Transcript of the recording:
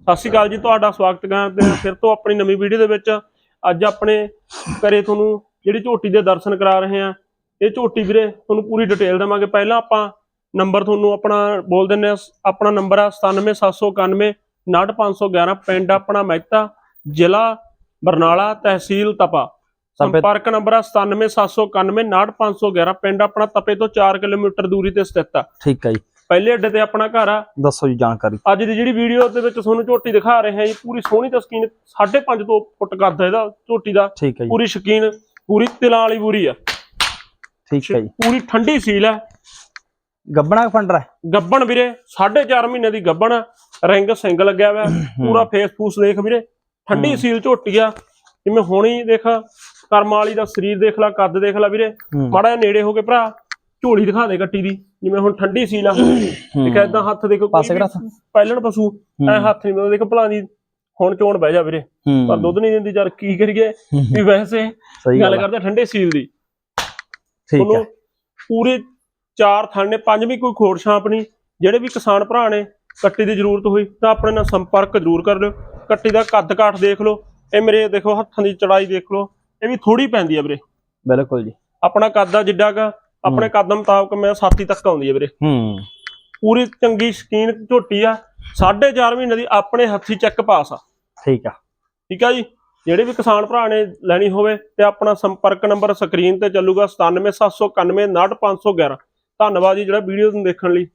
ਸਤਿ ਸ਼੍ਰੀ ਅਕਾਲ ਜੀ ਤੁਹਾਡਾ ਸਵਾਗਤ ਕਰਦੇ ਹਾਂ ਫਿਰ ਤੋਂ ਆਪਣੀ ਨਵੀਂ ਵੀਡੀਓ ਦੇ ਵਿੱਚ ਅੱਜ ਆਪਣੇ ਘਰੇ ਤੁਹਾਨੂੰ ਜਿਹੜੀ ਝੋਟੀ ਦੇ ਦਰਸ਼ਨ ਕਰਾ ਰਹੇ ਹਾਂ। ਇਹ ਝੋਟੀ ਵੀਰੇ ਤੁਹਾਨੂੰ ਪੂਰੀ ਡਿਟੇਲ ਦੇਵਾਂਗੇ। ਪਹਿਲਾਂ ਆਪਾਂ ਨੰਬਰ ਤੁਹਾਨੂੰ ਆਪਣਾ ਬੋਲ ਦਿੰਨੇ ਆ ਆਪਣਾ ਨੰਬਰ ਆ 97791 98511 ਪਿੰਡ ਆਪਣਾ ਮਹਿਤਾ ਜ਼ਿਲ੍ਹਾ ਬਰਨਾਲਾ ਤਹਿਸੀਲ ਤਪਾ। ਸੰਪਰਕ ਨੰਬਰ ਆ 97791 98511 ਪਿੰਡ ਆਪਣਾ ਤਪੇ ਤੋਂ 4 ਕਿਲੋਮੀਟਰ ਦੂਰੀ ਤੇ ਸਥਿਤ ਆ। ਠੀਕ ਹੈ ਜੀ। ਪਹਿਲੇ ਅੱਡੇ ਤੇ ਆਪਣਾ ਘਰ ਆ। ਦੱਸੋ ਜੀ ਜਾਣਕਾਰੀ। ਅੱਜ ਦੀ ਜਿਹੜੀ ਵੀਡੀਓ ਦੇ ਵਿੱਚ ਤੁਹਾਨੂੰ ਝੋਟੀ ਦਿਖਾ ਰਹੇ ਹਾਂ ਜੀ ਪੂਰੀ ਸੋਹਣੀ ਤਸਕੀਨ 5.5 ਤੋਂ ਫੁੱਟ ਕਰਦਾ ਇਹਦਾ ਝੋਟੀ ਦਾ। ਠੀਕ ਹੈ ਜੀ। ਪੂਰੀ ਸ਼ਕੀਨ ਪੂਰੀ ਤਿਲਾਂ ਵਾਲੀ ਬੂਰੀ ਆ। ਠੀਕ ਹੈ ਜੀ। ਪੂਰੀ ਠੰਡੀ ਸੀਲ ਆ। ਗੱਬਣਾ ਫੰਡਰ? ਹੈ ਗੱਬਣ ਵੀਰੇ 4.5 ਮਹੀਨੇ ਦੀ ਗੱਬਣ ਰਿੰਗ ਸਿੰਗ ਲੱਗਿਆ ਹੋਇਆ। ਪੂਰਾ ਫੇਸ ਫੂਸ ਦੇਖ ਵੀਰੇ। ਠੰਡੀ। ਸੀਲ ਝੋਟੀ ਆ। ਜਿਵੇਂ ਹੁਣੀ ਦੇਖ ਕਰਮ ਵਾਲੀ ਦਾ ਸਰੀਰ ਦੇਖ ਲੈ ਕੱਦ ਦੇਖ ਲੈ ਵੀਰੇ। ਮਾੜਾ ਨੇੜੇ ਹੋ ਕੇ ਭਰਾ। ਝੋਲੀ ਦਿਖਾ ਦੇ ਕੱਟੀ ਦੀ ਜਿਵੇਂ ਹੁਣ ਠੰਡੀ ਸੀਲ ਆ। ਦੇਖਿਆ ਇਦਾਂ ਹੱਥ ਦੇਖੋ ਪਾਸੇ ਪਹਿਲਣ ਪਸ਼ੂ ਐ ਹੱਥ ਨਹੀਂ ਮਿਲਦਾ ਦੇਖ ਭਲਾ ਦੀ ਹੁਣ ਚੋਣ ਬਹਿ ਜਾ ਵੀਰੇ। ਪਰ ਦੁੱਧ ਨਹੀਂ ਦਿੰਦੀ ਯਾਰ ਕੀ ਕਰੀਏ? ਵੀ ਵੈਸੇ ਸਹੀ ਗੱਲ ਗੱਲ ਆ। ਕਰਦੇ ਠੰਡੇ ਸੀਲ ਦੀ। ਠੀਕ ਤੁਹਾਨੂੰ ਪੂਰੇ ਚਾਰ ਥਣ ਨੇ ਪੰਜ ਵੀ ਕੋਈ ਖੋੜ ਛਾਂਪ ਨਹੀਂ ਜਿਹੜੇ ਵੀ ਕਿਸਾਨ ਭਰਾ ਨੇ ਕੱਟੀ ਦੀ ਜ਼ਰੂਰਤ ਹੋਈ ਤਾਂ ਆਪਣੇ ਨਾਲ ਸੰਪਰਕ ਜ਼ਰੂਰ ਕਰ ਲਿਓ। ਕੱਟੀ ਦਾ ਕੱਦ ਕਾਠ ਦੇਖ ਲਓ ਇਹ ਮੇਰੇ ਦੇਖੋ ਹੱਥਾਂ ਦੀ ਚੜਾਈ ਦੇਖ ਲਓ ਇਹ ਵੀ ਥੋੜੀ ਪੈਂਦੀ ਆ ਵੀਰੇ। ਬਿਲਕੁਲ ਜੀ। ਆਪਣਾ ਕੱਦ ਆ ਜਿੱਡਾ ਕਾ ਆਪਣੇ ਕੱਦ ਮੁਤਾਬਕ ਮੈਂ ਸਾਥੀ ਤੱਕ ਆਉਂਦੀ ਆ ਵੀਰੇ। ਹੂੰ। ਪੂਰੀ ਚੰਗੀ ਸ਼ਕੀਨ ਝੋਟੀ ਆ। 4.5 ਮਹੀਨੇ ਦੀ ਆਪਣੇ ਹੱਥੀ ਚੈੱਕ ਪਾਸ ਆ। ਠੀਕ ਆ। ਠੀਕ ਆ ਜੀ? ਜਿਹੜੇ ਵੀ ਕਿਸਾਨ ਭਰਾ ਨੇ ਲੈਣੀ ਹੋਵੇ ਤੇ ਆਪਣਾ ਸੰਪਰਕ ਨੰਬਰ ਸਕਰੀਨ ਤੇ ਚੱਲੂਗਾ 97791 98511 ਧੰਨਵਾਦ ਜੀ ਜਿਹੜਾ ਵੀਡੀਓ ਨੂੰ ਦੇਖਣ ਲਈ।